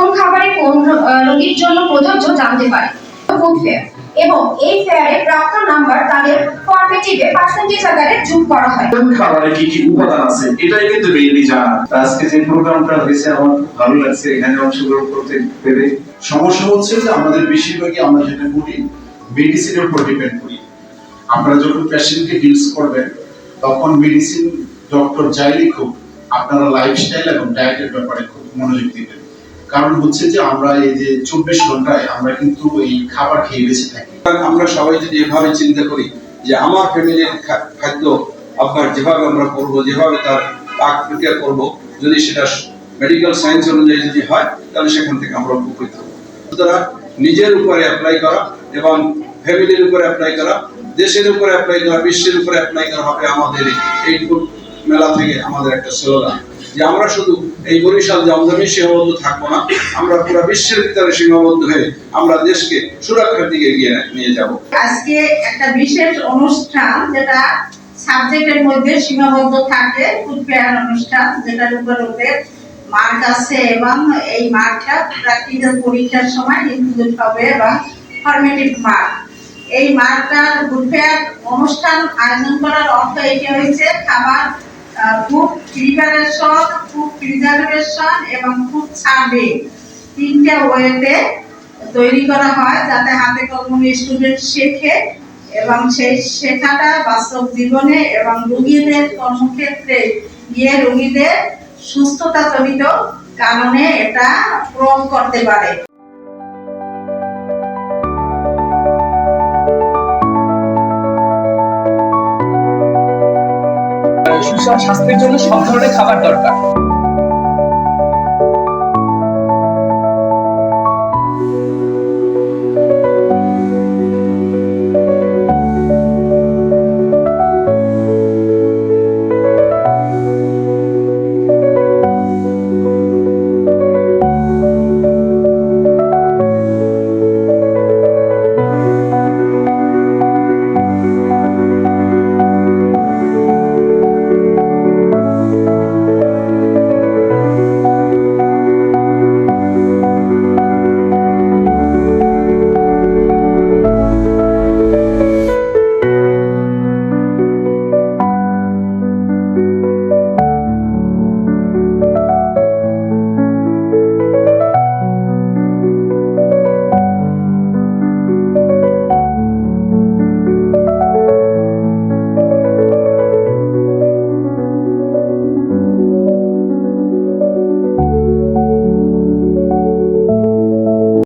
কোন খাবারে কোন রোগীর জন্য প্রযোজ্য জানতে পারে। এবং এই ফেয়ারে প্রাপ্ত নাম্বার তাদের কোয়ান্টিটিভে পার্সেন্টেজ আকারে যোগ করা হয়। কোন খাবারে কি কি উপাদান আছে, এটাই কিন্তু মেইনলি জানা। আজকে যে প্রোগ্রামটা হয়েছে, আমার ভালো লাগছে, এখানে অংশগ্রহণ করতে পেরে। সমস্যা হচ্ছে যে আমাদের বেশিরভাগই আমরা যেটা করি মেডিসিনের উপর ডিপেন্ড করি। আপনারা যখন পেশেন্টকে হিলস করবেন, তখন মেডিসিন ডক্টর চাইলে খুব আপনারা লাইফস্টাইল এবং ডায়েটের ব্যাপারে খুব মনোযোগ দিবেন। কারণ হচ্ছে যে আমরা এই যে চব্বিশ ঘন্টায় আমরা কিন্তু এই খাবার খেয়ে বেঁচে থাকি। আমরা সবাই যদি এভাবে চিন্তা করি যে আমার ফ্যামিলির খাদ্য আপনার যেভাবে আমরা করব, যেভাবে তার পাক প্রক্রিয়া করব, যদি সেটা মেডিকেল সায়েন্স অনুযায়ী যদি হয়, তাহলে সেখান থেকে আমরা উপকৃত হব। সুতরাং নিজের উপরে অ্যাপ্লাই করা এবং ফ্যামিলির উপরে অ্যাপ্লাই করা, দেশের উপরে অ্যাপ্লাই করা, বিশ্বের উপরে অ্যাপ্লাই করা হবে আমাদের এই ফুড মেলা থেকে আমাদের একটা স্লোগান যে আমরা শুধু এই বরিশাল জমজমে সীমাবদ্ধ থাকব না। আমরা পুরো বিশ্বের ভিতরে সীমাবদ্ধ হয়ে আমরা দেশকে সুরক্ষার দিকে এগিয়ে নিয়ে যাব। আজকে একটা বিশেষ অনুষ্ঠান যেটা সাবজেক্টের মধ্যে সীমাবদ্ধ থাকে অনুষ্ঠান, যেটার উপর আছে এবং এই মার্কটা প্র্যাকটিক্যাল পরীক্ষার সময় ইনক্লুড হবে এবং ফরমেটিভ এই ফেয়ার অনুষ্ঠান আয়োজন করার অর্থ এটি হয়েছে খাবার ফুড প্রিপারেশন ফুড প্রিজার্ভেশন এবং ফুড সার্ভে তিনটা ওয়েতে তৈরি করা হয় যাতে হাতে কলমে স্টুডেন্ট শেখে এবং সেই শেখাটা বাস্তব জীবনে এবং রোগীদের কর্মক্ষেত্রে গিয়ে রোগীদের সুস্থতা জনিত কারণে এটা প্রয়োগ করতে পারে। সুষম স্বাস্থ্যের জন্য সব ধরনের খাবার দরকার।